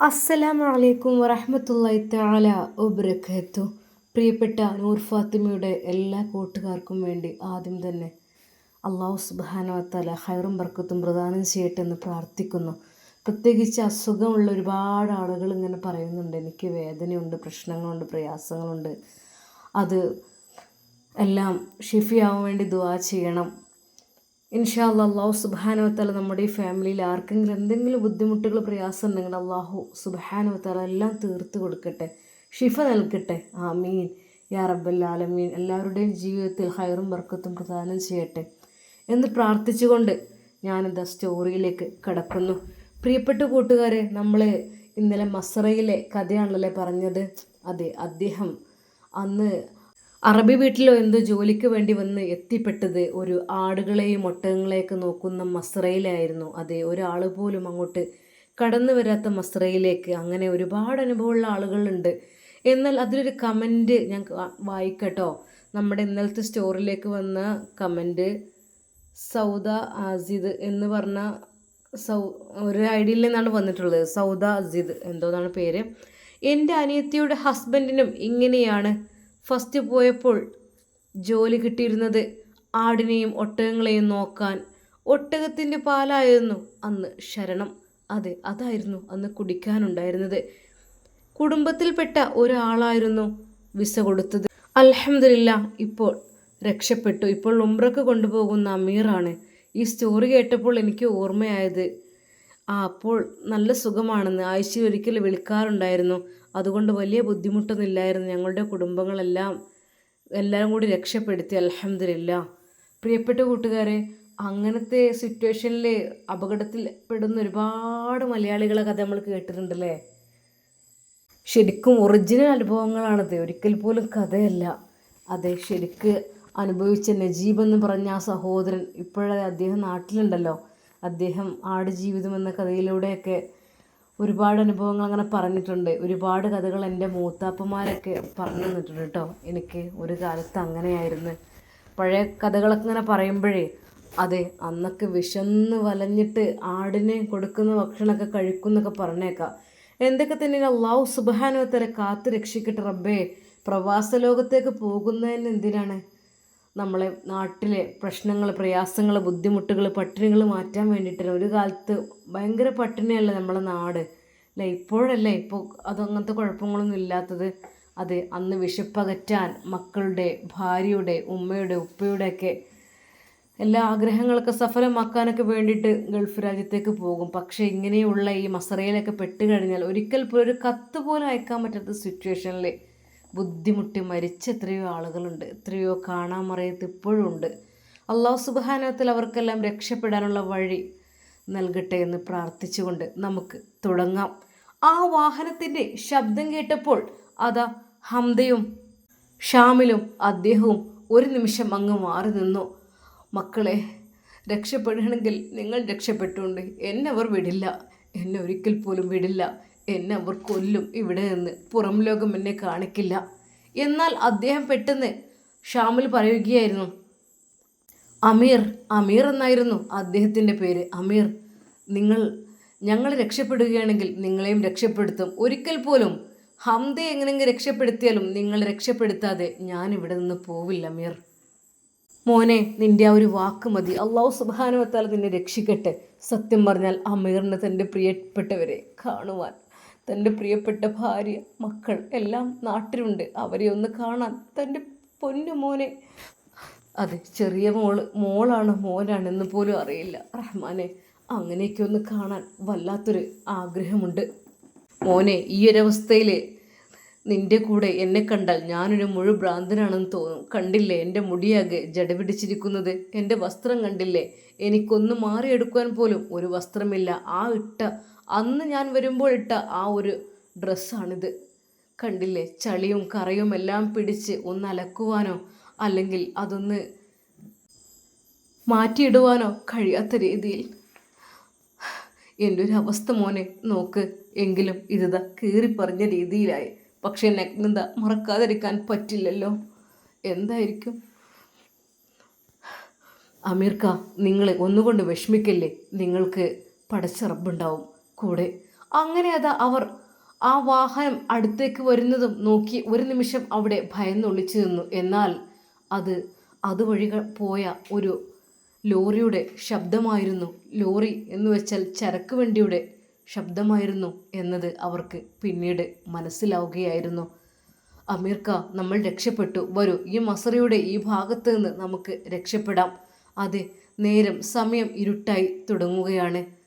അസ്സലാമു വലൈക്കും വറഹമത്തല്ലായി താല ഒബ്രഖത്തു പ്രിയപ്പെട്ട നൂർ ഫാത്തിമയുടെ എല്ലാ കൂട്ടുകാർക്കും വേണ്ടി ആദ്യം തന്നെ അള്ളാഹു സുബ്ഹാനഹു വതആല ഹൈറും ബർക്കത്തും പ്രദാനം ചെയ്യട്ടെ എന്ന് പ്രാർത്ഥിക്കുന്നു. പ്രത്യേകിച്ച് അസുഖമുള്ള ഒരുപാട് ആളുകൾ ഇങ്ങനെ പറയുന്നുണ്ട്. എനിക്ക് വേദനയുണ്ട് പ്രശ്നങ്ങളുണ്ട് പ്രയാസങ്ങളുണ്ട്. അത് എല്ലാം ഷിഫിയാവാൻ വേണ്ടി ദുവാ ചെയ്യണം. ഇൻഷാ അല്ലാ അള്ളാഹു സുബാനുവത്താല നമ്മുടെ ഈ ഫാമിലിയിൽ ആർക്കെങ്കിലും എന്തെങ്കിലും ബുദ്ധിമുട്ടുകൾ പ്രയാസം ഉണ്ടെങ്കിൽ അള്ളാഹു സുബാനുവത്താല എല്ലാം തീർത്ത് കൊടുക്കട്ടെ. ഷിഫ നൽകട്ടെ. ആമീൻ. യാ റബ്ബൽ ആലമീൻ. എല്ലാവരുടെയും ജീവിതത്തിൽ ഹൈറും വർക്കത്തും പ്രദാനം ചെയ്യട്ടെ. എന്ന് പ്രാർത്ഥിച്ചുകൊണ്ട് ഞാനെന്താ സ്റ്റോറിയിലേക്ക് കടക്കുന്നു. പ്രിയപ്പെട്ട കൂട്ടുകാരെ നമ്മൾ ഇന്നലെ മസറയിലെ കഥയാണല്ലേ പറഞ്ഞത്? അതെ അദ്ദേഹം അന്ന് അറബി വീട്ടിലോ എന്തോ ജോലിക്ക് വേണ്ടി വന്ന് എത്തിപ്പെട്ടത് ഒരു ആടുകളെയും ഒട്ടകങ്ങളെയൊക്കെ നോക്കുന്ന മസ്രയിലായിരുന്നു. അതെ ഒരാൾ പോലും അങ്ങോട്ട് കടന്നു വരാത്ത മസ്രയിലേക്ക്. അങ്ങനെ ഒരുപാട് അനുഭവമുള്ള ആളുകളുണ്ട്. എന്നാൽ അതിലൊരു കമന്റ് ഞാൻ വായിക്കട്ടോ. നമ്മുടെ ഇന്നലത്തെ സ്റ്റോറിലേക്ക് വന്ന കമന്റ് സൗദ ആസിദ് എന്ന് പറഞ്ഞ സൗ ഒരു ഐഡിയയിൽ നിന്നാണ് വന്നിട്ടുള്ളത്. സൗദ അസീദ് എന്തോന്നാണ് പേര്. എന്റെ അനിയത്തിയുടെ ഹസ്ബൻഡിനും ഇങ്ങനെയാണ്. ഫസ്റ്റ് പോയപ്പോൾ ജോലി കിട്ടിയിരുന്നത് ആടിനെയും ഒട്ടകങ്ങളെയും നോക്കാൻ ഒട്ടകത്തിന്റെ പാലായിരുന്നു അന്ന് ശരണം. അതെ അതായിരുന്നു അന്ന് കുടിക്കാനുണ്ടായിരുന്നത്. കുടുംബത്തിൽപ്പെട്ട ഒരാളായിരുന്നു വിസ കൊടുത്തത്. അലഹമില്ല ഇപ്പോൾ രക്ഷപ്പെട്ടു. ഇപ്പോൾ ഉംറക്ക് കൊണ്ടുപോകുന്ന അമീറാണ്. ഈ സ്റ്റോറി കേട്ടപ്പോൾ എനിക്ക് ഓർമ്മയായത് ആ അപ്പോൾ നല്ല സുഖമാണെന്ന് ആഴ്ചയിൽ ഒരിക്കൽ വിളിക്കാറുണ്ടായിരുന്നു. അതുകൊണ്ട് വലിയ ബുദ്ധിമുട്ടൊന്നുമില്ലായിരുന്നു. ഞങ്ങളുടെ കുടുംബങ്ങളെല്ലാം എല്ലാവരും കൂടി രക്ഷപ്പെടുത്തി. അലഹമില്ല പ്രിയപ്പെട്ട കൂട്ടുകാരെ അങ്ങനത്തെ സിറ്റുവേഷനിൽ അപകടത്തിൽ പെടുന്ന ഒരുപാട് മലയാളികളെ കഥ നമ്മൾ കേട്ടിട്ടുണ്ടല്ലേ? ശരിക്കും ഒറിജിനൽ അനുഭവങ്ങളാണത് ഒരിക്കൽ പോലും കഥയല്ല. അതെ ശരിക്ക് അനുഭവിച്ച നജീബ് എന്ന് പറഞ്ഞ ആ സഹോദരൻ ഇപ്പോഴേ അദ്ദേഹം നാട്ടിലുണ്ടല്ലോ. അദ്ദേഹം ആടുജീവിതം എന്ന കഥയിലൂടെയൊക്കെ ഒരുപാട് അനുഭവങ്ങൾ അങ്ങനെ പറഞ്ഞിട്ടുണ്ട്. ഒരുപാട് കഥകൾ എന്റെ മൂത്താപ്പന്മാരൊക്കെ പറഞ്ഞു തന്നിട്ടുണ്ട് കേട്ടോ. എനിക്ക് ഒരു കാലത്ത് അങ്ങനെയായിരുന്നു. പഴയ കഥകളൊക്കെ ഇങ്ങനെ പറയുമ്പോഴേ അതെ അന്നൊക്കെ വിശന്ന് വലഞ്ഞിട്ട് ആടിനെ കൊടുക്കുന്ന ഭക്ഷണമൊക്കെ കഴിക്കുന്നൊക്കെ പറഞ്ഞേക്കാം. എന്തൊക്കെ തന്നെ അള്ളാഹു സുബാനുവത്തരെ കാത്തു രക്ഷിക്കട്ടെ റബ്ബേ. പ്രവാസ ലോകത്തേക്ക് പോകുന്നതിന് എന്തിനാണ്? നമ്മളെ നാട്ടിലെ പ്രശ്നങ്ങൾ പ്രയാസങ്ങൾ ബുദ്ധിമുട്ടുകൾ പട്ടിണികൾ മാറ്റാൻ വേണ്ടിയിട്ടാണ് ഒരു കാലത്ത് ഭയങ്കര പട്ടിണിയല്ല നമ്മളെ നാട്? അല്ലേ? ഇപ്പോഴല്ലേ ഇപ്പോൾ അതങ്ങനത്തെ കുഴപ്പങ്ങളൊന്നും ഇല്ലാത്തത്? അത് അന്ന് വിശപ്പകറ്റാൻ മക്കളുടെ ഭാര്യയുടെ ഉമ്മയുടെ ഉപ്പയുടെയൊക്കെ എല്ലാ ആഗ്രഹങ്ങളൊക്കെ സഫലമാക്കാനൊക്കെ വേണ്ടിയിട്ട് ഗൾഫ് രാജ്യത്തേക്ക് പോകും. പക്ഷേ ഇങ്ങനെയുള്ള ഈ മസറയിലൊക്കെ പെട്ട് കഴിഞ്ഞാൽ ഒരിക്കൽ പോലും ഒരു കത്ത് പോലും അയക്കാൻ പറ്റാത്ത സിറ്റുവേഷനിൽ ബുദ്ധിമുട്ടി മരിച്ച എത്രയോ ആളുകളുണ്ട് എത്രയോ കാണാൻ മറയത്ത് ഇപ്പോഴും ഉണ്ട്. അള്ളാഹു സുബാനത്തിൽ അവർക്കെല്ലാം രക്ഷപ്പെടാനുള്ള വഴി നൽകട്ടെ എന്ന് പ്രാർത്ഥിച്ചുകൊണ്ട് നമുക്ക് തുടങ്ങാം. ആ വാഹനത്തിന്റെ ശബ്ദം കേട്ടപ്പോൾ അതാ ഹംദയും ഷാമിലും അദ്ദേഹവും ഒരു നിമിഷം അങ്ങ് മാറി നിന്നു. മക്കളെ രക്ഷപ്പെടണമെങ്കിൽ നിങ്ങൾ രക്ഷപ്പെട്ടുകൊണ്ട് എന്നെ അവർ വിടില്ല എന്നെ ഒരിക്കൽ പോലും വിടില്ല. എന്നെ അവർ കൊല്ലും ഇവിടെ നിന്ന്. പുറം ലോകം എന്നെ കാണിക്കില്ല. എന്നാൽ അദ്ദേഹം പെട്ടെന്ന് ഷാമിൽ പറയുകയായിരുന്നു അമീർ അമീർ എന്നായിരുന്നു അദ്ദേഹത്തിന്റെ പേര്. അമീർ നിങ്ങൾ ഞങ്ങൾ രക്ഷപ്പെടുകയാണെങ്കിൽ നിങ്ങളെയും രക്ഷപ്പെടുത്തും. ഒരിക്കൽ പോലും ഹംദെ എങ്ങനെയെങ്കിലും രക്ഷപ്പെടുത്തിയാലും നിങ്ങൾ രക്ഷപ്പെടുത്താതെ ഞാൻ ഇവിടെ നിന്ന് പോവില്ല അമീർ. മോനെ നിന്റെ ആ ഒരു വാക്ക് മതി. അള്ളാഹു സുബാനുവത്താൽ നിന്നെ രക്ഷിക്കട്ടെ. സത്യം പറഞ്ഞാൽ അമീറിന് തന്റെ പ്രിയപ്പെട്ടവരെ കാണുവാൻ തന്റെ പ്രിയപ്പെട്ട ഭാര്യ മക്കൾ എല്ലാം നാട്ടിലുണ്ട്. അവരെ ഒന്ന് കാണാൻ തന്റെ പൊന്നു മോനെ. അതെ ചെറിയ മോൾ മോളാണ് മോനാണെന്ന് പോലും അറിയില്ല. റഹ്മാനെ അങ്ങനെയൊക്കെ ഒന്ന് കാണാൻ വല്ലാത്തൊരു ആഗ്രഹമുണ്ട്. മോനെ ഈ ഒരവസ്ഥയിൽ നിന്റെ കൂടെ എന്നെ കണ്ടാൽ ഞാനൊരു മുഴു ഭ്രാന്തനാണെന്ന് തോന്നും. കണ്ടില്ലേ എന്റെ മുടിയാകെ ജടപിടിച്ചിരിക്കുന്നത് എന്റെ വസ്ത്രം കണ്ടില്ലേ? എനിക്കൊന്ന് മാറിയെടുക്കാൻ പോലും ഒരു വസ്ത്രമില്ല. ആ ഇട്ട അന്ന് ഞാൻ വരുമ്പോൾ ഇട്ട ആ ഒരു ഡ്രസ്സാണിത്. കണ്ടില്ലേ? ചളിയും കറയും എല്ലാം പിടിച്ച് ഒന്ന് അലക്കുവാനോ അല്ലെങ്കിൽ അതൊന്ന് മാറ്റിയിടുവാനോ കഴിയാത്ത രീതിയിൽ. എന്റെ ഒരു അവസ്ഥ മോനെ നോക്ക്. എങ്കിലും ഇതാ കീറിപ്പറഞ്ഞ രീതിയിലായി. പക്ഷേ നഗ്നത മറക്കാതിരിക്കാൻ പറ്റില്ലല്ലോ. എന്തായിരിക്കും? അമീർക്ക നിങ്ങളെ ഒന്നുകൊണ്ട് വിഷമിക്കല്ലേ? നിങ്ങൾക്ക് പടച്ച റബ്ബുണ്ടാവും. കൂടെ. അങ്ങനെ അത് അവർ ആ വാഹനം അടുത്തേക്ക് വരുന്നതും നോക്കി ഒരു നിമിഷം അവിടെ ഭയന്നൊളിച്ചു നിന്നു. എന്നാൽ അത് അതുവഴി പോയ ഒരു ലോറിയുടെ ശബ്ദമായിരുന്നു. ലോറി എന്ന് വെച്ചാൽ ചരക്ക് വണ്ടിയുടെ ശബ്ദമായിരുന്നു എന്നത് അവർക്ക് പിന്നീട് മനസ്സിലാവുകയായിരുന്നു. അമീർ അമീർക്ക നമ്മൾ രക്ഷപ്പെട്ടു. വരൂ. ഈ മസറയുടെ ഈ ഭാഗത്ത് നിന്ന് നമുക്ക് രക്ഷപ്പെടാം. അതെ നേരം സമയം ഇരുട്ടായി തുടങ്ങുകയാണ്.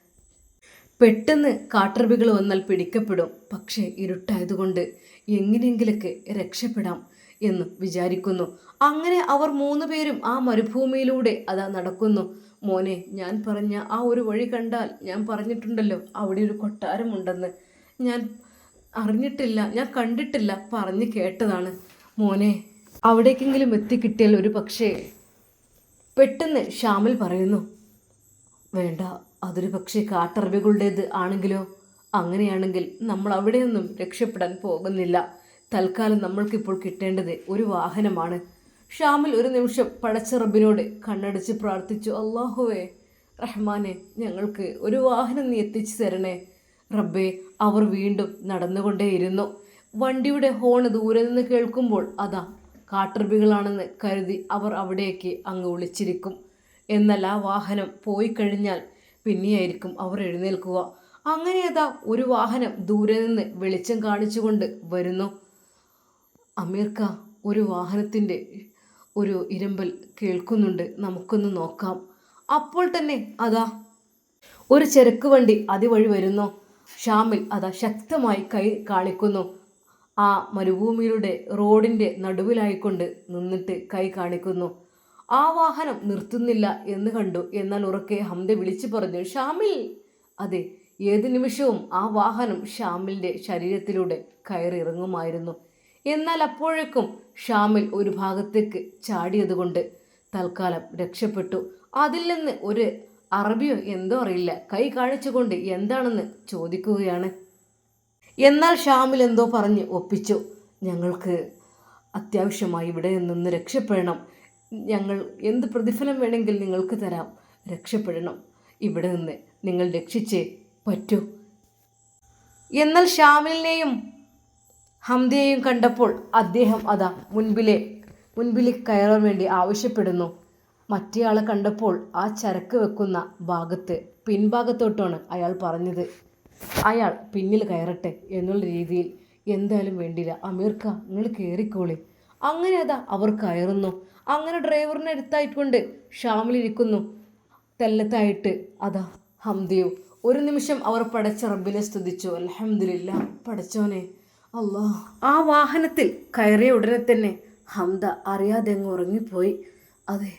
പെട്ടെന്ന് കാട്ടർബികൾ വന്നാൽ പിടിക്കപ്പെടും. പക്ഷേ ഇരുട്ടായതുകൊണ്ട് എങ്ങനെയെങ്കിലൊക്കെ രക്ഷപ്പെടാം എന്ന് വിചാരിക്കുന്നു. അങ്ങനെ അവർ മൂന്ന് പേരും ആ മരുഭൂമിയിലൂടെ അതാ നടക്കുന്നു. മോനെ ഞാൻ പറഞ്ഞ ആ ഒരു വഴി കണ്ടാൽ ഞാൻ പറഞ്ഞിട്ടുണ്ടല്ലോ അവിടെ ഒരു കൊട്ടാരമുണ്ടെന്ന്. ഞാൻ അറിഞ്ഞിട്ടില്ല ഞാൻ കണ്ടിട്ടില്ല പറഞ്ഞു കേട്ടതാണ്. മോനെ അവിടേക്കെങ്കിലും എത്തിക്കിട്ടിയാൽ ഒരു പക്ഷേ പെട്ടെന്ന് ഷാമിൽ പറയുന്നു വേണ്ട. അതൊരു പക്ഷേ കാട്ടറബികളുടേത് ആണെങ്കിലോ? അങ്ങനെയാണെങ്കിൽ നമ്മൾ അവിടെ നിന്നും രക്ഷപ്പെടാൻ പോകുന്നില്ല. തൽക്കാലം നമ്മൾക്കിപ്പോൾ കിട്ടേണ്ടത് ഒരു വാഹനമാണ്. ഷാമിൽ ഒരു നിമിഷം പടച്ച റബ്ബിനോട് കണ്ണടച്ച് പ്രാർത്ഥിച്ചു അള്ളാഹുവേ റഹ്മാനെ ഞങ്ങൾക്ക് ഒരു വാഹനം നീ എത്തിച്ചു തരണേ. റബ്ബേ അവർ വീണ്ടും നടന്നുകൊണ്ടേയിരുന്നു. വണ്ടിയുടെ ഹോൺ ദൂരെ നിന്ന് കേൾക്കുമ്പോൾ അതാ കാട്ടർബികളാണെന്ന് കരുതി അവർ അവിടേക്ക് അങ്ങ് ഒളിച്ചിരിക്കും. എന്നാൽ ആ വാഹനം പോയി കഴിഞ്ഞാൽ പിന്നെയായിരിക്കും അവർ എഴുന്നേൽക്കുക. അങ്ങനെ അതാ ഒരു വാഹനം ദൂരെ നിന്ന് വെളിച്ചം കാണിച്ചുകൊണ്ട് വരുന്നു. അമീർക്ക ഒരു വാഹനത്തിന്റെ ഒരു ഇരമ്പൽ കേൾക്കുന്നുണ്ട്. നമുക്കൊന്ന് നോക്കാം. അപ്പോൾ തന്നെ അതാ ഒരു ചരക്ക് വണ്ടി അതുവഴി വരുന്നു. ഷാമിൽ അതാ ശക്തമായി കൈ കാണിക്കുന്നു. ആ മരുഭൂമിയുടെ റോഡിന്റെ നടുവിലായിക്കൊണ്ട് നിന്നിട്ട് കൈ കാണിക്കുന്നു. ആ വാഹനം നിർത്തുന്നില്ല എന്ന് കണ്ടു. എന്നാൽ ഉറക്കെ ഹംദ വിളിച്ചു പറഞ്ഞു ഷാമിൽ. അതെ ഏത് നിമിഷവും ആ വാഹനം ഷാമിലിന്റെ ശരീരത്തിലൂടെ കയറിയിറങ്ങുമായിരുന്നു. എന്നാൽ അപ്പോഴേക്കും ഷാമിൽ ഒരു ഭാഗത്തേക്ക് ചാടിയതുകൊണ്ട് തൽക്കാലം രക്ഷപ്പെട്ടു. അതിൽ നിന്ന് ഒരു അറബിയോ എന്തോ അറിയില്ല. കൈ കാണിച്ചുകൊണ്ട് എന്താണെന്ന് ചോദിക്കുകയാണ്. എന്നാൽ ഷാമിൽ എന്തോ പറഞ്ഞ് ഒപ്പിച്ചു. ഞങ്ങൾക്ക് അത്യാവശ്യമായി ഇവിടെ നിന്ന് രക്ഷപ്പെടണം. ഞങ്ങൾ എന്ത് പ്രതിഫലം വേണമെങ്കിൽ നിങ്ങൾക്ക് തരാം. രക്ഷപ്പെടണം. ഇവിടെ നിന്ന് നിങ്ങൾ രക്ഷിച്ചേ പറ്റൂ. എന്നാൽ ഷാമിലിനെയും ഹംദയെയും കണ്ടപ്പോൾ അദ്ദേഹം അതാ മുൻപിലെ മുൻപിൽ കയറാൻ വേണ്ടി ആവശ്യപ്പെടുന്നു. മറ്റേയാളെ കണ്ടപ്പോൾ ആ ചരക്ക് വെക്കുന്ന ഭാഗത്ത് പിൻഭാഗത്തോട്ടാണ് അയാൾ പറഞ്ഞത്. അയാൾ പിന്നിൽ കയറട്ടെ എന്നുള്ള രീതിയിൽ എന്തായാലും വേണ്ടില്ല അമീർക്ക നിങ്ങൾ കയറിക്കോളി. അങ്ങനെ അതാ അവർ കയറുന്നു. അങ്ങനെ ഡ്രൈവറിനെ അടുത്തായിക്കൊണ്ട് ഷാമിലിരിക്കുന്നു. തെല്ലത്തായിട്ട് അതാ ഹംദിയോ. ഒരു നിമിഷം അവർ പടച്ച റബ്ബിനെ സ്തുതിച്ചു. അലഹമില്ല പടച്ചോനെ അല്ലാ ആ വാഹനത്തിൽ കയറിയ ഉടനെ തന്നെ ഹംദ അറിയാതെ അങ്ങ് ഉറങ്ങിപ്പോയി. അതെ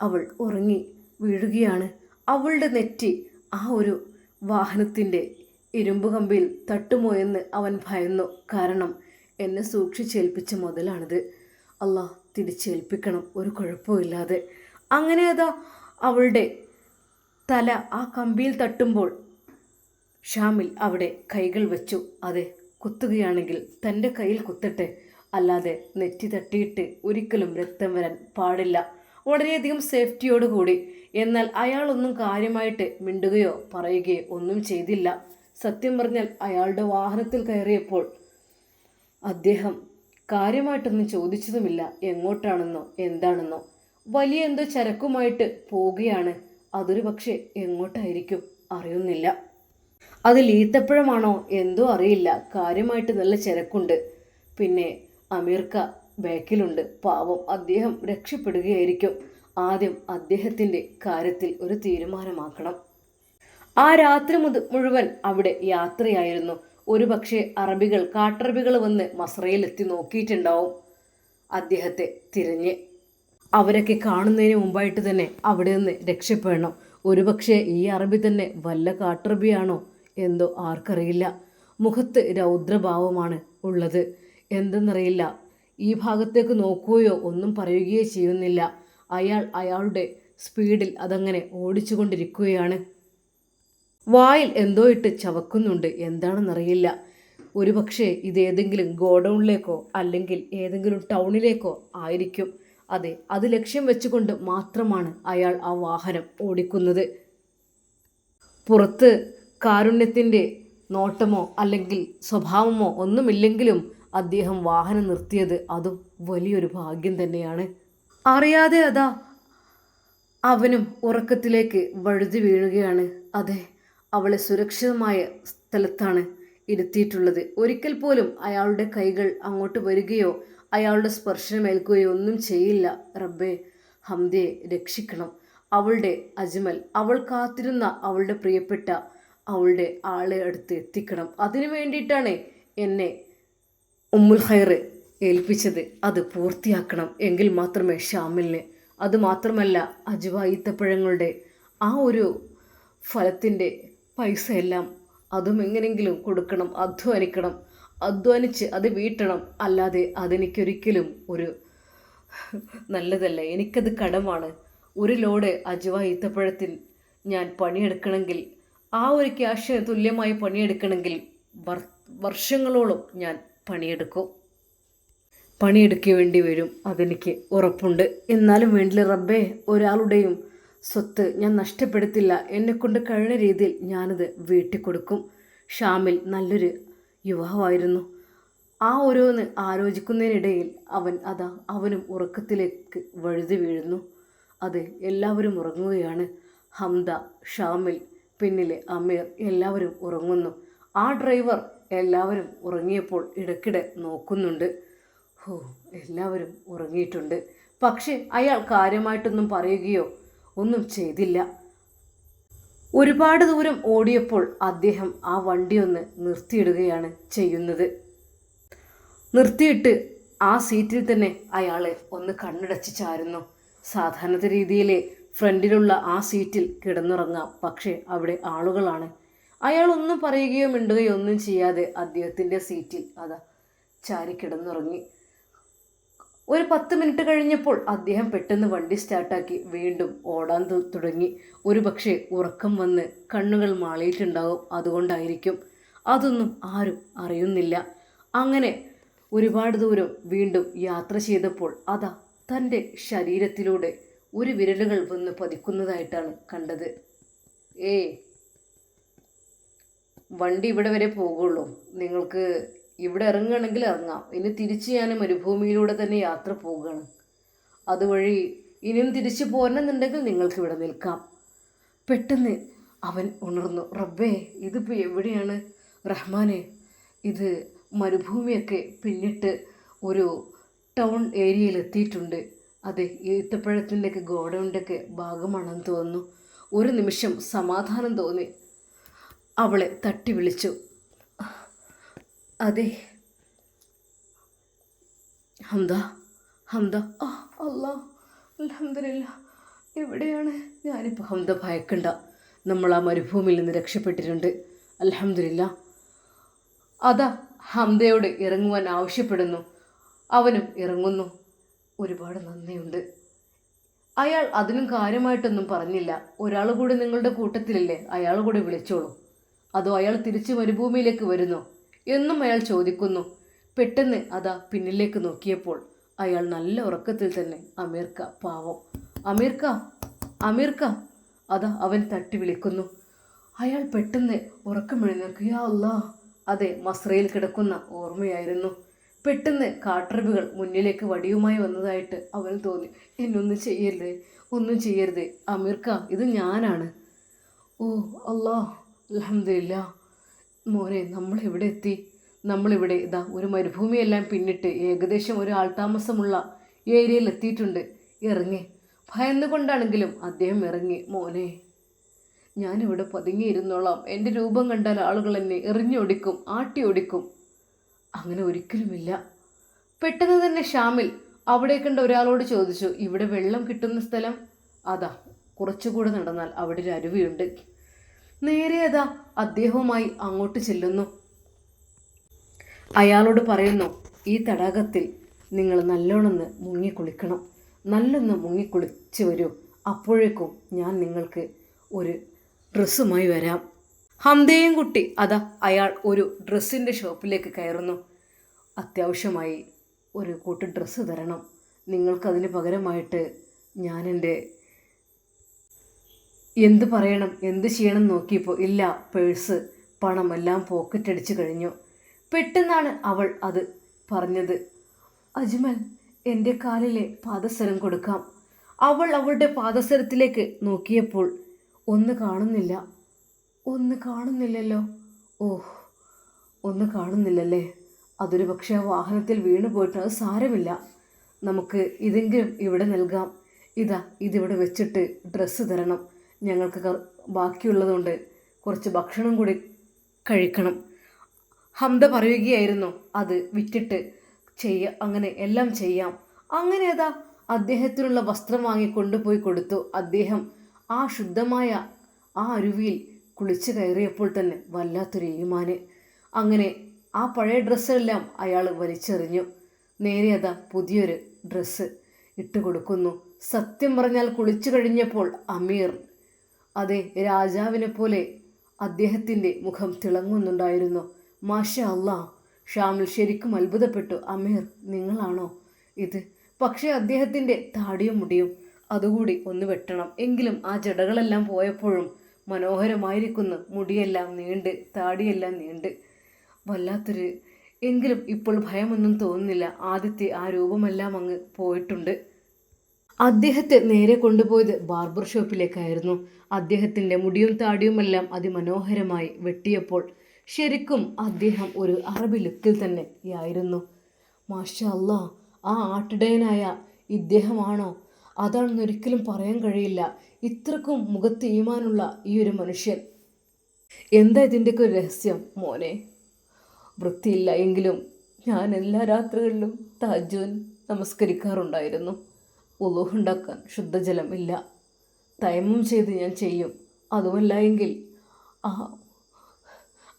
അവൾ ഉറങ്ങി വീഴുകയാണ്. അവളുടെ നെറ്റി ആ ഒരു വാഹനത്തിന്റെ ഇരുമ്പ് കമ്പിയിൽ തട്ടുമോ എന്ന് അവൻ ഭയന്നു. കാരണം എന്നെ സൂക്ഷിച്ചേൽപ്പിച്ച മുതലാണിത്. അല്ലാ തിരിച്ചേൽപ്പിക്കണം. ഒരു കുഴപ്പമില്ലാതെ അങ്ങനെ അതാ അവളുടെ തല ആ കമ്പിയിൽ തട്ടുമ്പോൾ ഷാമിൽ അവിടെ കൈകൾ വെച്ചു. അതെ കുത്തുകയാണെങ്കിൽ തന്റെ കയ്യിൽ കുത്തട്ടെ. അല്ലാതെ നെറ്റി തട്ടിയിട്ട് ഒരിക്കലും രക്തം വരാൻ പാടില്ല. വളരെയധികം സേഫ്റ്റിയോടുകൂടി എന്നാൽ അയാളൊന്നും കാര്യമായിട്ട് മിണ്ടുകയോ പറയുകയോ ഒന്നും ചെയ്തില്ല. സത്യം പറഞ്ഞാൽ അയാളുടെ വാഹനത്തിൽ കയറിയപ്പോൾ അദ്ദേഹം കാര്യമായിട്ടൊന്നും ചോദിച്ചതുമില്ല. എങ്ങോട്ടാണെന്നോ എന്താണെന്നോ. വലിയ എന്തോ ചരക്കുമായിട്ട് പോവുകയാണ്. അതൊരു പക്ഷേ എങ്ങോട്ടായിരിക്കും അറിയുന്നില്ല. അത് ഈത്തപ്പഴമാണോ എന്തോ അറിയില്ല. കാര്യമായിട്ട് നല്ല ചരക്കുണ്ട്. പിന്നെ അമീർക്ക ബാക്കിലുണ്ട്. പാവം അദ്ദേഹം രക്ഷപ്പെടുകയായിരിക്കും. ആദ്യം അദ്ദേഹത്തിന്റെ കാര്യത്തിൽ ഒരു തീരുമാനമാക്കണം. ആ രാത്രി മുഴുവൻ അവിടെ യാത്രയായിരുന്നു. ഒരു പക്ഷേ അറബികൾ കാട്ടറബികൾ വന്ന് മസ്രയിലെത്തി നോക്കിയിട്ടുണ്ടാവും. അദ്ദേഹത്തെ തിരഞ്ഞ് അവരൊക്കെ കാണുന്നതിന് മുമ്പായിട്ട് തന്നെ അവിടെ നിന്ന് രക്ഷപ്പെടണം. ഒരുപക്ഷെ ഈ അറബി തന്നെ വല്ല കാട്ടറബിയാണോ എന്തോ ആർക്കറിയില്ല. മുഖത്ത് രൗദ്രഭാവമാണ് ഉള്ളത്. എന്തെന്നറിയില്ല. ഈ ഭാഗത്തേക്ക് നോക്കുകയോ ഒന്നും പറയുകയോ ചെയ്യുന്നില്ല. അയാൾ അയാളുടെ സ്പീഡിൽ അതങ്ങനെ ഓടിച്ചുകൊണ്ടിരിക്കുകയാണ്. വായിൽ എന്തോ ഇട്ട് ചവക്കുന്നുണ്ട്. എന്താണെന്നറിയില്ല. ഒരുപക്ഷെ ഇത് ഏതെങ്കിലും ഗോഡൗണിലേക്കോ അല്ലെങ്കിൽ ഏതെങ്കിലും ടൗണിലേക്കോ ആയിരിക്കും. അതെ അത് ലക്ഷ്യം വെച്ചുകൊണ്ട് മാത്രമാണ് അയാൾ ആ വാഹനം ഓടിക്കുന്നത്. പുറത്ത് കാരുണ്യത്തിന്റെ നോട്ടമോ അല്ലെങ്കിൽ സ്വഭാവമോ ഒന്നുമില്ലെങ്കിലും അദ്ദേഹം വാഹനം നിർത്തിയത് അതും വലിയൊരു ഭാഗ്യം തന്നെയാണ്. അറിയാതെ അതാ അവനും ഉറക്കത്തിലേക്ക് വഴുതി വീഴുകയാണ്. അതെ അവളെ സുരക്ഷിതമായ സ്ഥലത്താണ് ഇരുത്തിയിട്ടുള്ളത്. ഒരിക്കൽ പോലും അയാളുടെ കൈകൾ അങ്ങോട്ട് വരികയോ അയാളുടെ സ്പർശനമേൽക്കുകയോ ഒന്നും ചെയ്യില്ല. റബ്ബേ ഹംദയെ രക്ഷിക്കണം. അവളുടെ അജ്മൽ അവൾ കാത്തിരുന്ന അവളുടെ പ്രിയപ്പെട്ട അവളുടെ ആളെ അടുത്ത് എത്തിക്കണം. അതിനു വേണ്ടിയിട്ടാണ് എന്നെ ഉമ്മുൽ ഹൈർ ഏൽപ്പിച്ചത്. അത് പൂർത്തിയാക്കണം. എങ്കിൽ മാത്രമേ ഷാമിലിന് അതുമാത്രമല്ല അജുവ ഈത്തപ്പഴങ്ങളുടെ ആ ഒരു ഫലത്തിന്റെ പൈസ എല്ലാം അതും എങ്ങനെയെങ്കിലും കൊടുക്കണം അധ്വാനിക്കണം. അധ്വാനിച്ച് അത് വീട്ടണം. അല്ലാതെ അതെനിക്കൊരിക്കലും ഒരു നല്ലതല്ല. എനിക്കത് കടമാണ്. ഒരു ലോഡ് അജുവ ഈത്തപ്പഴത്തിൽ ഞാൻ പണിയെടുക്കണമെങ്കിൽ ആ ഒരു ക്യാഷിന് തുല്യമായി പണിയെടുക്കണമെങ്കിൽ വർ വർഷങ്ങളോളം ഞാൻ പണിയെടുക്കും. പണിയെടുക്കേണ്ടി വരും അതെനിക്ക് ഉറപ്പുണ്ട്. എന്നാലും വേണ്ടില്ല റബ്ബേ ഒരാളുടെയും സ്വത്ത് ഞാൻ നഷ്ടപ്പെടുത്തില്ല. എന്നെക്കൊണ്ട് കഴിഞ്ഞ രീതിയിൽ ഞാനത് വീട്ടിൽ കൊടുക്കും ഷാമിൽ നല്ലൊരു യുവാവായിരുന്നു. ആ ഓരോന്ന് ആലോചിക്കുന്നതിനിടയിൽ അവൻ അതാ അവനും ഉറക്കത്തിലേക്ക് വഴുതി വീഴുന്നു. അത് എല്ലാവരും ഉറങ്ങുകയാണ്. ഹംദ ഷാമിൽ പിന്നിലെ അമീർ എല്ലാവരും ഉറങ്ങുന്നു. ആ ഡ്രൈവർ എല്ലാവരും ഉറങ്ങിയപ്പോൾ ഇടയ്ക്കിടെ നോക്കുന്നുണ്ട്. ഹോ എല്ലാവരും ഉറങ്ങിയിട്ടുണ്ട്. പക്ഷേ അയാൾ കാര്യമായിട്ടൊന്നും പറയുകയോ ഒന്നും ചെയ്തില്ല. ഒരുപാട് ദൂരം ഓടിയപ്പോൾ അദ്ദേഹം ആ വണ്ടി ഒന്ന് നിർത്തിയിടുകയാണ് ചെയ്യുന്നത്. നിർത്തിയിട്ട് ആ സീറ്റിൽ തന്നെ അയാൾ ഒന്ന് കണ്ണടച്ച് ചാരുന്നു. സാധാരണ രീതിയിലെ ഫ്രണ്ടിലുള്ള ആ സീറ്റിൽ കിടന്നുറങ്ങാം. പക്ഷേ അവിടെ ആളുകളാണ്. അയാൾ ഒന്നും പറയുകയോ മിണ്ടുകയോ ഒന്നും ചെയ്യാതെ അദ്ദേഹത്തിന്റെ സീറ്റിൽ അതാ ചാരി കിടന്നുറങ്ങി. ഒരു പത്ത് മിനിറ്റ് കഴിഞ്ഞപ്പോൾ അദ്ദേഹം പെട്ടെന്ന് വണ്ടി സ്റ്റാർട്ടാക്കി വീണ്ടും ഓടാൻ തുടങ്ങി. ഒരു പക്ഷേ ഉറക്കം വന്ന് കണ്ണുകൾ മാളിയിട്ടുണ്ടാവും അതുകൊണ്ടായിരിക്കും. അതൊന്നും ആരും അറിയുന്നില്ല. അങ്ങനെ ഒരുപാട് ദൂരം വീണ്ടും യാത്ര ചെയ്തപ്പോൾ അതാ തന്റെ ശരീരത്തിലൂടെ ഒരു വിരലുകൾ വന്ന് പതിക്കുന്നതായിട്ടാണ് കണ്ടത്. ഏ വണ്ടി ഇവിടെ വരെ പോകുള്ളൂ. നിങ്ങൾക്ക് ഇവിടെ ഇറങ്ങുകയാണെങ്കിൽ ഇറങ്ങാം. ഇനി തിരിച്ച് ഞാൻ മരുഭൂമിയിലൂടെ തന്നെ യാത്ര പോവുകയാണ്. അതുവഴി ഇനിയും തിരിച്ചു പോരണമെന്നുണ്ടെങ്കിൽ നിങ്ങൾക്ക് ഇവിടെ നിൽക്കാം. പെട്ടെന്ന് അവൻ ഉണർന്നു. റബ്ബേ ഇതിപ്പോൾ എവിടെയാണ്? റഹ്മാനെ ഇത് മരുഭൂമിയൊക്കെ പിന്നിട്ട് ഒരു ടൗൺ ഏരിയയിൽ എത്തിയിട്ടുണ്ട്. അതെ ഈത്തപ്പഴത്തിന്റെയൊക്കെ ഗോഡൗണിന്റെയൊക്കെ ഭാഗമാണെന്ന് തോന്നുന്നു. ഒരു നിമിഷം സമാധാനം തോന്നി. അവളെ തട്ടി വിളിച്ചു. അതെ. ഹംദ ഹംദ. ആ അല്ലാ അലഹമില്ല എവിടെയാണ്? ഞാനിപ്പോൾ ഹംദ ഭയക്കണ്ട. നമ്മൾ ആ മരുഭൂമിയിൽ നിന്ന് രക്ഷപ്പെട്ടിട്ടുണ്ട്. അലഹമില്ല അതാ ഹംദയോട് ഇറങ്ങുവാൻ ആവശ്യപ്പെടുന്നു. അവനും ഇറങ്ങുന്നു. ഒരുപാട് നന്ദിയുണ്ട്. അയാൾ അതിനും കാര്യമായിട്ടൊന്നും പറഞ്ഞില്ല. ഒരാൾ കൂടി നിങ്ങളുടെ കൂട്ടത്തിലല്ലേ? അയാൾ കൂടി വിളിച്ചോളൂ. അതോ അയാൾ തിരിച്ച് മരുഭൂമിയിലേക്ക് വരുന്നോ? എന്നും അയാൾ ചോദിക്കുന്നു. പെട്ടെന്ന് അതാ പിന്നിലേക്ക് നോക്കിയപ്പോൾ അയാൾ നല്ല ഉറക്കത്തിൽ തന്നെ അമീർക്ക പാവം. അമീർക്ക അമീർക്ക അതാ അവൻ തട്ടി വിളിക്കുന്നു. അയാൾ പെട്ടെന്ന് ഉറക്കം എഴുന്നേൽക്കുക യാ അല്ലാ അതെ മസ്രയിൽ കിടക്കുന്ന ഓർമ്മയായിരുന്നു. പെട്ടെന്ന് കാട്ടറബികൾ മുന്നിലേക്ക് വടിയുമായി വന്നതായിട്ട് അവന് തോന്നി. എന്നൊന്നും ചെയ്യരുത് ഒന്നും ചെയ്യരുത്. അമീർക്ക ഇത് ഞാനാണ്. ഓ അല്ലാ അലഹമില്ല മോനെ നമ്മൾ എവിടെ എത്തി. നമ്മളിവിടെ ഇതാ ഒരു മരുഭൂമിയെല്ലാം പിന്നിട്ട് ഏകദേശം ഒരു ആൾതാമസമുള്ള ഏരിയയിൽ എത്തിയിട്ടുണ്ട്. ഇറങ്ങി. ഭയന്നുകൊണ്ടാണെങ്കിലും അദ്ദേഹം ഇറങ്ങി മോനെ. ഞാനിവിടെ പതുങ്ങിയിരുന്നോളാം. എന്റെ രൂപം കണ്ടാൽ ആളുകൾ എന്നെ എറിഞ്ഞൊടിക്കും ആട്ടി ഓടിക്കും അങ്ങനെ ഒരിക്കലുമില്ല. പെട്ടെന്ന് തന്നെ ഷാമിൽ അവിടെ കണ്ട ഒരാളോട് ചോദിച്ചു ഇവിടെ വെള്ളം കിട്ടുന്ന സ്ഥലം? അതാ കുറച്ചുകൂടെ നടന്നാൽ അവിടെ ഒരു അരുവിയുണ്ട്. നേരെ അതാ അദ്ദേഹവുമായി അങ്ങോട്ട് ചെല്ലുന്നു. അയാളോട് പറയുന്നു ഈ തടാകത്തിൽ നിങ്ങൾ നല്ലോണമെന്ന് മുങ്ങിക്കുളിക്കണം. നല്ലൊന്ന് മുങ്ങിക്കുളിച്ച് വരൂ. അപ്പോഴേക്കും ഞാൻ നിങ്ങൾക്ക് ഒരു ഡ്രസ്സുമായി വരാം. ഹംദയും കുട്ടി അതാ അയാൾ ഒരു ഡ്രസ്സിന്റെ ഷോപ്പിലേക്ക് കയറുന്നു. അത്യാവശ്യമായി ഒരു കൂട്ട് ഡ്രസ്സ് തരണം. നിങ്ങൾക്കതിന് പകരമായിട്ട് ഞാനെന്റെ എന്ത് പറയണം? എന്ത് ചെയ്യണം നോക്കിയപ്പോൾ ഇല്ല പേഴ്സ് പണമെല്ലാം പോക്കറ്റടിച്ചു കഴിഞ്ഞു. പെട്ടെന്നാണ് അവൾ അത് പറഞ്ഞത്. അജ്മൽ എന്റെ കാലിലെ പാദസരം കൊടുക്കാം. അവൾ അവളുടെ പാദസരത്തിലേക്ക് നോക്കിയപ്പോൾ ഒന്ന് കാണുന്നില്ല. ഒന്ന് കാണുന്നില്ലല്ലോ. ഓഹ് ഒന്ന് കാണുന്നില്ലല്ലേ? അതൊരു പക്ഷേ ആ വാഹനത്തിൽ വീണു പോയിട്ട് അത് സാരമില്ല. നമുക്ക് ഇതെങ്കിലും ഇവിടെ നൽകാം. ഇതാ ഇതിവിടെ വെച്ചിട്ട് ഡ്രസ്സ് തരണം. ഞങ്ങൾക്ക് ബാക്കിയുള്ളതുകൊണ്ട് കുറച്ച് ഭക്ഷണം കൂടി കഴിക്കണം. ഹംദ പറയുകയായിരുന്നു അത് വിറ്റിട്ട് ചെയ്യ അങ്ങനെ എല്ലാം ചെയ്യാം. അങ്ങനെ അതാ അദ്ദേഹത്തിനുള്ള വസ്ത്രം വാങ്ങി കൊണ്ടുപോയി കൊടുത്തു. അദ്ദേഹം ആ ശുദ്ധമായ ആ അരുവിയിൽ കുളിച്ചു കയറിയപ്പോൾ തന്നെ വല്ലാത്തൊരു ഈമാന്. അങ്ങനെ ആ പഴയ ഡ്രസ്സെല്ലാം അയാൾ വലിച്ചെറിഞ്ഞു. നേരെ അതാ പുതിയൊരു ഡ്രസ്സ് ഇട്ട് കൊടുക്കുന്നു. സത്യം പറഞ്ഞാൽ കുളിച്ചു കഴിഞ്ഞപ്പോൾ അമീർ അതെ രാജാവിനെ പോലെ അദ്ദേഹത്തിന്റെ മുഖം തിളങ്ങുന്നുണ്ടായിരുന്നു. മാഷ അല്ലാ ഷാമിൽ ശരിക്കും അത്ഭുതപ്പെട്ടു. അമീർ നിങ്ങളാണോ ഇത്? പക്ഷേ അദ്ദേഹത്തിന്റെ താടിയും മുടിയും അതുകൂടി ഒന്ന് വെട്ടണം. എങ്കിലും ആ ജടകളെല്ലാം പോയപ്പോഴും മനോഹരമായിരിക്കുന്നു. മുടിയെല്ലാം നീണ്ട് താടിയെല്ലാം നീണ്ട്. വല്ലാത്തൊരു എങ്കിലും ഇപ്പോൾ ഭയമൊന്നും തോന്നുന്നില്ല. ആദ്യത്തെ ആ രൂപമെല്ലാം അങ്ങ് പോയിട്ടുണ്ട്. അദ്ദേഹത്തെ നേരെ കൊണ്ടുപോയത് ബാർബർ ഷോപ്പിലേക്കായിരുന്നു. അദ്ദേഹത്തിന്റെ മുടിയും താടിയുമെല്ലാം അതിമനോഹരമായി വെട്ടിയപ്പോൾ ശരിക്കും അദ്ദേഹം ഒരു അറബി ലുക്കിൽ തന്നെ ആയിരുന്നു. മാഷല്ല ആ ആട്ടിടയനായ ഇദ്ദേഹമാണോ? അതാണെന്ന് ഒരിക്കലും പറയാൻ കഴിയില്ല. ഇത്രക്കും മുഖത്ത് ഈമാനുള്ള ഈ ഒരു മനുഷ്യൻ. എന്താ ഇതിന്റെയൊക്കെ ഒരു രഹസ്യം മോനെ? വൃത്തിയില്ല എങ്കിലും ഞാൻ എല്ലാ രാത്രികളിലും താജുൻ നമസ്കരിക്കാറുണ്ടായിരുന്നു. ഉളുഹുണ്ടാക്കാൻ ശുദ്ധജലം ഇല്ല. തയമം ചെയ്ത് ഞാൻ ചെയ്യും. അതുമല്ല എങ്കിൽ ആ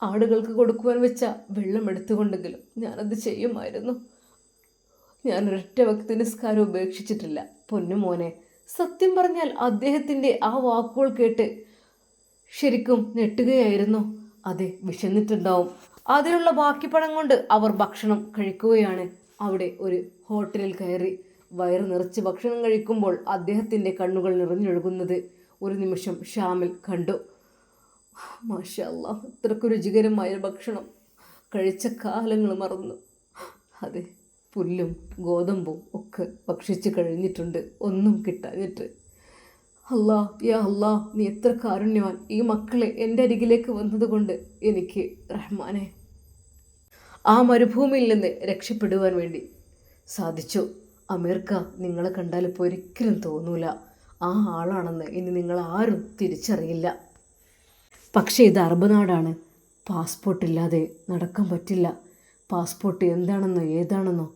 ആടുകൾക്ക് കൊടുക്കുവാൻ വെച്ച വെള്ളം എടുത്തുകൊണ്ടെങ്കിലും ഞാനത് ചെയ്യുമായിരുന്നു. ഞാൻ ഒരൊറ്റ ഭക്തി നിസ്കാരം ഉപേക്ഷിച്ചിട്ടില്ല. പൊന്നുമോനെ സത്യം പറഞ്ഞാൽ അദ്ദേഹത്തിന്റെ ആ വാക്കുകൾ കേട്ട് ശരിക്കും ഞെട്ടുകയായിരുന്നു. അതെ വിശന്നിട്ടുണ്ടാവും. അതിനുള്ള ബാക്കി പണം കൊണ്ട് അവർ ഭക്ഷണം കഴിക്കുകയാണ്. അവിടെ ഒരു ഹോട്ടലിൽ കയറി വയറ് നിറച്ച് ഭക്ഷണം കഴിക്കുമ്പോൾ അദ്ദേഹത്തിന്റെ കണ്ണുകൾ നിറഞ്ഞൊഴുകുന്നത് ഒരു നിമിഷം ഷാമിൽ കണ്ടു. മാഷല്ല അല്ലാ ഇത്രക്ക് രുചികരമായ ഭക്ഷണം കഴിച്ച കാലങ്ങൾ മറന്നു. അതെ പുല്ലും ഗോതമ്പും ഒക്കെ ഭക്ഷിച്ച് കഴിഞ്ഞിട്ടുണ്ട്. ഒന്നും കിട്ടാഞ്ഞിട്ട്. അല്ലാ യാ അല്ലാ നീ എത്ര കാരുണ്യവാൻ. ഈ മക്കളെ എന്റെ അരികിലേക്ക് വന്നതുകൊണ്ട് എനിക്ക് റഹ്മാനെ ആ മരുഭൂമിയിൽ നിന്ന് രക്ഷപ്പെടുവാൻ വേണ്ടി സാധിച്ചു. അമീർക്ക നിങ്ങളെ കണ്ടാൽ ഇപ്പോൾ ഒരിക്കലും തോന്നൂല. ആ ആളാണെന്ന് ഇനി നിങ്ങൾ ആരും തിരിച്ചറിയില്ല. പക്ഷേ ഇത് അറബ് നാടാണ്. പാസ്പോർട്ട് ഇല്ലാതെ നടക്കാൻ പറ്റില്ല. പാസ്പോർട്ട് എന്താണെന്നോ ഏതാണെന്നോ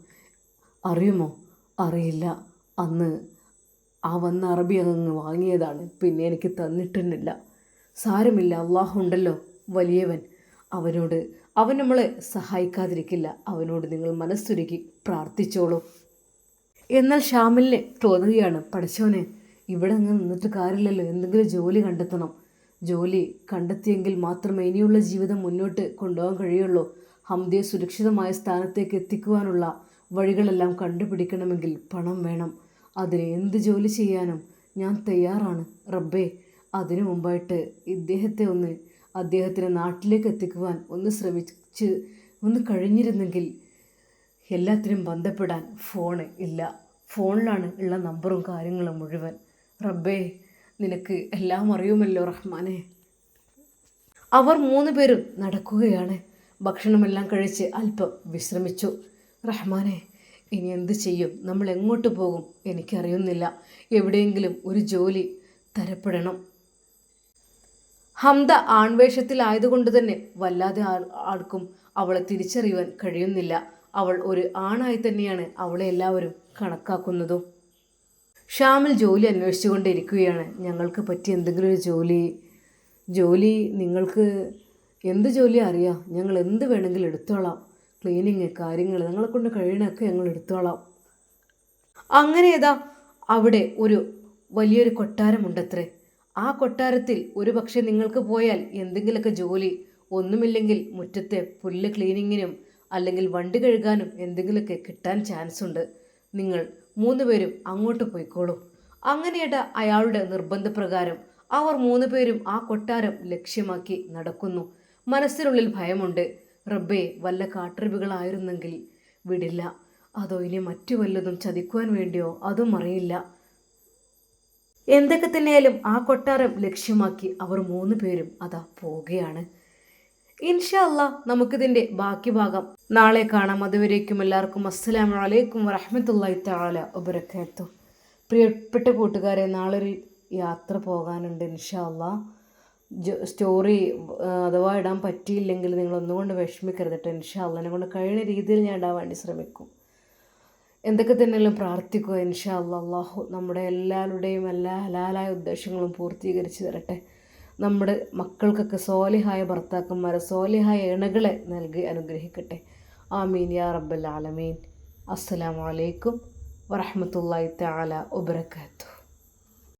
അറിയുമോ? അറിയില്ല. അന്ന് ആ വന്ന അറബി അങ്ങ് വാങ്ങിയതാണ്. പിന്നെ എനിക്ക് തന്നിട്ടുന്നില്ല. സാരമില്ല. അള്ളാഹു ഉണ്ടല്ലോ. വലിയവൻ. അവനോട് അവൻ നമ്മളെ സഹായിക്കാതിരിക്കില്ല. അവനോട് നിങ്ങൾ മനസ്സൊരുക്കി പ്രാർത്ഥിച്ചോളൂ. എന്നാൽ ഷ്യാമിലിന് തോന്നുകയാണ് പഠിച്ചവനെ ഇവിടെ അങ്ങ് നിന്നിട്ട് കാര്യമില്ലല്ലോ എന്തെങ്കിലും ജോലി കണ്ടെത്തണം. ജോലി കണ്ടെത്തിയെങ്കിൽ മാത്രമേ ഇനിയുള്ള ജീവിതം മുന്നോട്ട് കൊണ്ടുപോകാൻ കഴിയുള്ളൂ. ഹംദിയെ സുരക്ഷിതമായ സ്ഥാനത്തേക്ക് എത്തിക്കുവാനുള്ള വഴികളെല്ലാം കണ്ടുപിടിക്കണമെങ്കിൽ പണം വേണം. അതിന് എന്ത് ജോലി ചെയ്യാനും ഞാൻ തയ്യാറാണ്. റബ്ബേ അതിനു മുമ്പായിട്ട് ഇദ്ദേഹത്തെ ഒന്ന് അദ്ദേഹത്തിനെ നാട്ടിലേക്ക് എത്തിക്കുവാൻ ഒന്ന് ശ്രമിച്ച് ഒന്ന് കഴിഞ്ഞിരുന്നെങ്കിൽ എല്ലാത്തിനും ബന്ധപ്പെടാൻ ഫോണ് ഇല്ല. ഫോണിലാണ് ഉള്ള നമ്പറും കാര്യങ്ങളും മുഴുവൻ. റബ്ബേ നിനക്ക് എല്ലാം അറിയുമല്ലോ റഹ്മാനെ. അവർ മൂന്ന് പേരും നടക്കുകയാണ്. ഭക്ഷണമെല്ലാം കഴിച്ച് അല്പം വിശ്രമിച്ചു. റഹ്മാനെ ഇനി എന്ത് ചെയ്യും? നമ്മൾ എങ്ങോട്ട് പോകും? എനിക്കറിയുന്നില്ല. എവിടെയെങ്കിലും ഒരു ജോലി തരപ്പെടണം. ഹംദ ആൺവേഷത്തിലായതുകൊണ്ട് തന്നെ വല്ലാതെ ആർക്കും അവളെ തിരിച്ചറിയുവാൻ കഴിയുന്നില്ല. അവൾ ഒരു ആണായി തന്നെയാണ് അവളെ എല്ലാവരും കണക്കാക്കുന്നതും. ഷാമിൽ ജോലി അന്വേഷിച്ചുകൊണ്ടിരിക്കുകയാണ്. ഞങ്ങൾക്ക് പറ്റിയ എന്തെങ്കിലും ഒരു ജോലി ജോലി നിങ്ങൾക്ക് എന്ത് ജോലി അറിയാം. ഞങ്ങൾ എന്ത് വേണമെങ്കിലും എടുത്തോളാം. ക്ലീനിങ് കാര്യങ്ങൾ ഞങ്ങളെ കൊണ്ട് കഴിയണമൊക്കെ ഞങ്ങൾ എടുത്തോളാം. അങ്ങനെ ഏതാ അവിടെ ഒരു വലിയൊരു കൊട്ടാരമുണ്ടത്രേ. ആ കൊട്ടാരത്തിൽ ഒരു പക്ഷേ നിങ്ങൾക്ക് പോയാൽ എന്തെങ്കിലുമൊക്കെ ജോലി ഒന്നുമില്ലെങ്കിൽ മുറ്റത്തെ പുല്ല് ക്ലീനിങ്ങിനും അല്ലെങ്കിൽ വണ്ടി കഴുകാനും എന്തെങ്കിലുമൊക്കെ കിട്ടാൻ ചാൻസ് ഉണ്ട് നിങ്ങൾ മൂന്ന് പേരും അങ്ങോട്ട് പോയിക്കോളൂ. അങ്ങനെയുടെ അയാളുടെ നിർബന്ധപ്രകാരം അവർ മൂന്ന് പേരും ആ കൊട്ടാരം ലക്ഷ്യമാക്കി നടക്കുന്നു. മനസ്സിനുള്ളിൽ ഭയമുണ്ട്. റബ്ബേ വല്ല കാട്ടറിവുകളായിരുന്നെങ്കിൽ വിടില്ല. അതോ ഇനി മറ്റു വല്ലതും ചതിക്കുവാൻ വേണ്ടിയോ? അതും അറിയില്ല. എന്തൊക്കെ തന്നെയാലും ആ കൊട്ടാരം ലക്ഷ്യമാക്കി അവർ മൂന്ന് പേരും അതാ പോവുകയാണ്. ഇൻഷാ അല്ലാ നമുക്കിതിന്റെ ബാക്കി ഭാഗം. നാളെ കാണാം. അതുവരേക്കും എല്ലാവർക്കും അസ്സലാമു അലൈക്കും വറഹമത്തല്ലാഹി തആല ഉപരക്കാത്തു പ്രിയപ്പെട്ട കൂട്ടുകാരെ നാളെ ഒരു യാത്ര പോകാനുണ്ട് ഇൻഷാ അല്ലാ. സ്റ്റോറി അഥവാ ഇടാൻ പറ്റിയില്ലെങ്കിൽ നിങ്ങൾ ഒന്നുകൊണ്ട് വിഷമിക്കരുത് കേട്ടോ ഇൻഷാ അല്ലാ. എന്നെ കൊണ്ട് കഴിയുന്ന രീതിയിൽ ഞാൻ ഇടാൻ വേണ്ടി ശ്രമിക്കും. എന്തൊക്കെ തന്നെയാലും പ്രാർത്ഥിക്കുക ഇൻഷാ അല്ലാഹു നമ്മുടെ എല്ലാവരുടെയും എല്ലാ ഹലാലായ ഉദ്ദേശങ്ങളും പൂർത്തീകരിച്ച് തരട്ടെ. നമ്മുടെ മക്കൾക്കൊക്കെ സോലിഹായ ഭർത്താക്കന്മാരെ സോലിഹായ ഇണകളെ നൽകി അനുഗ്രഹിക്കട്ടെ. ആമീൻ യാ റബ്ബൽ ആലമീൻ. അസ്സലാമലൈക്കും വറഹ്മത്തുള്ളാഹി തആല വബറകാതുഹു.